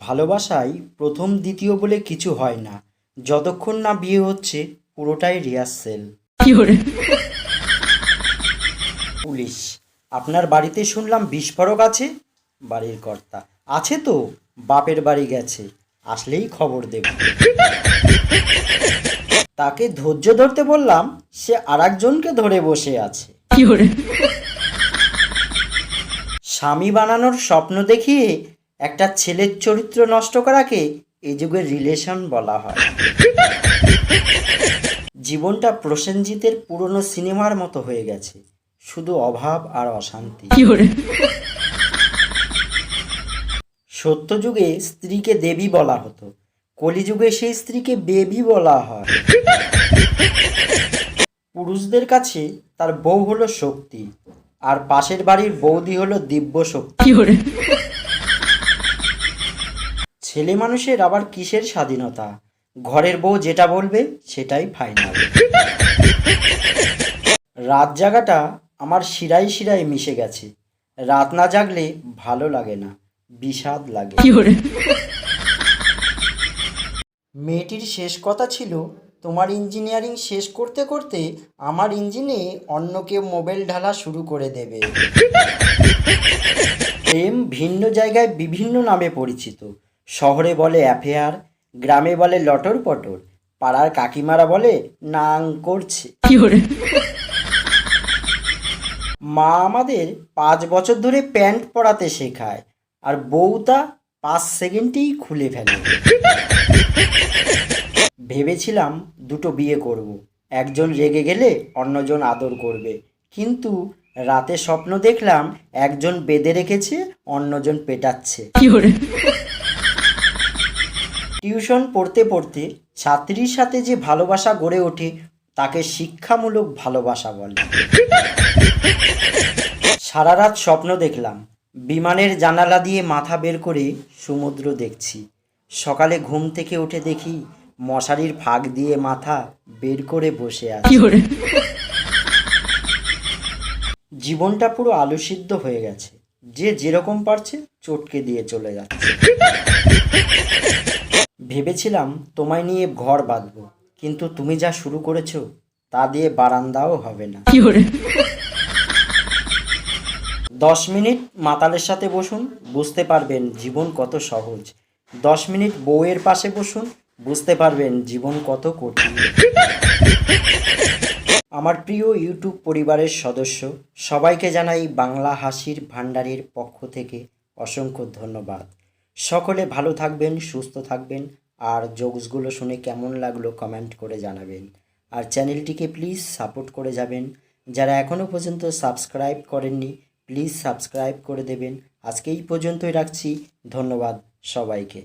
ভালোবাসাই প্রথম দ্বিতীয় বলে কিছু হয় না। যতক্ষণ না বিয়ে হচ্ছে পুরোটাই রিহার্সেল পুলিশ আপনার বাড়িতে শুনলাম বিস্ফোরক আছে? বাড়ির কর্তা আছে তো বাপের বাড়ি গেছে আসলেই খবর দেব। তাকে ধৈর্য ধরতে বললাম সে আর একজনকে ধরে বসে আছে। স্বামী বানানোর স্বপ্ন দেখিয়ে একটা ছেলের চরিত্র নষ্ট করাকে এই যুগের রিলেশন বলা হয়। জীবনটা প্রসেনজিতের পুরনো সিনেমার মতো হয়ে গেছে। শুধু অভাব আর অশান্তি। সত্যযুগে স্ত্রীকে দেবী বলা হতো। কলিযুগে সেই স্ত্রীকে বেবি বলা হয়। পুরুষদের কাছে তার বউ হলো শক্তি আর পাশের বাড়ির বৌদি হলো দিব্য শক্তি। ছেলে মানুষের আবার কিসের স্বাধীনতা? ঘরের বউ যেটা বলবে সেটাই ফাইনাল রাত জাগাটা আমার শিরায় শিরায় মিশে গেছে। রাত না জাগলে ভালো লাগে না বিষাদ লাগে। মেয়েটির শেষ কথা ছিল তোমার ইঞ্জিনিয়ারিং শেষ করতে করতে আমার ইঞ্জিনে অন্য কেউ মোবাইল ঢালা শুরু করে দেবে। প্রেম ভিন্ন জায়গায় বিভিন্ন নামে পরিচিত। শহরে বলে অ্যাফেয়ার গ্রামে বলে লটর পটর পাড়ার কাকিমারা বলে নাং করছে। মা আমাদের পাঁচ বছর ধরে প্যান্ট পরাতে শেখায় আর বউ পাঁচ সেকেন্ডেই খুলে ফেলে। ভেবেছিলাম দুটো বিয়ে করব। একজন রেগে গেলে অন্যজন আদর করবে কিন্তু রাতে স্বপ্ন দেখলাম একজন বেঁধে রেখেছে অন্যজন পেটাচ্ছে। টিউশন পড়তে পড়তে ছাত্রীর সাথে যে ভালোবাসা গড়ে ওঠে তাকে শিক্ষামূলক ভালোবাসা বলে। সারা রাত স্বপ্ন দেখলাম বিমানের জানালা দিয়ে মাথা বের করে সমুদ্র দেখছি। সকালে ঘুম থেকে উঠে দেখি মশারির ফাঁক দিয়ে মাথা বের করে বসে আছে，জীবনটা পুরো আলুসিদ্ধ হয়ে গেছে। যে যেরকম পারছে চটকে দিয়ে চলে যাচ্ছে। ভেবেছিলাম তোমায় নিয়ে ঘর বাঁধবো কিন্তু তুমি যা শুরু করেছ তা দিয়ে বারান্দাও হবে না，দশ মিনিট মাতালের সাথে বসুন বুঝতে পারবেন জীবন কত সহজ। দশ মিনিট বউয়ের পাশে বসুন বুঝতে পারবেন জীবন কত কঠিন। আমার প্রিয় ইউটিউব পরিবারের সদস্য সবাইকে জানাই বাংলা হাসির ভাণ্ডারের পক্ষ থেকে অসংখ্য ধন্যবাদ। সকলে ভালো থাকবেন, সুস্থ থাকবেন। আর জোকসগুলো শুনে কেমন লাগল কমেন্ট করে জানাবেন। আর চ্যানেলটিকে প্লিজ সাপোর্ট করে যাবেন। যারা এখনও পর্যন্ত সাবস্ক্রাইব করেননি প্লিজ সাবস্ক্রাইব করে দেবেন। আজকে এই পর্যন্তই রাখছি। ধন্যবাদ সবাইকে।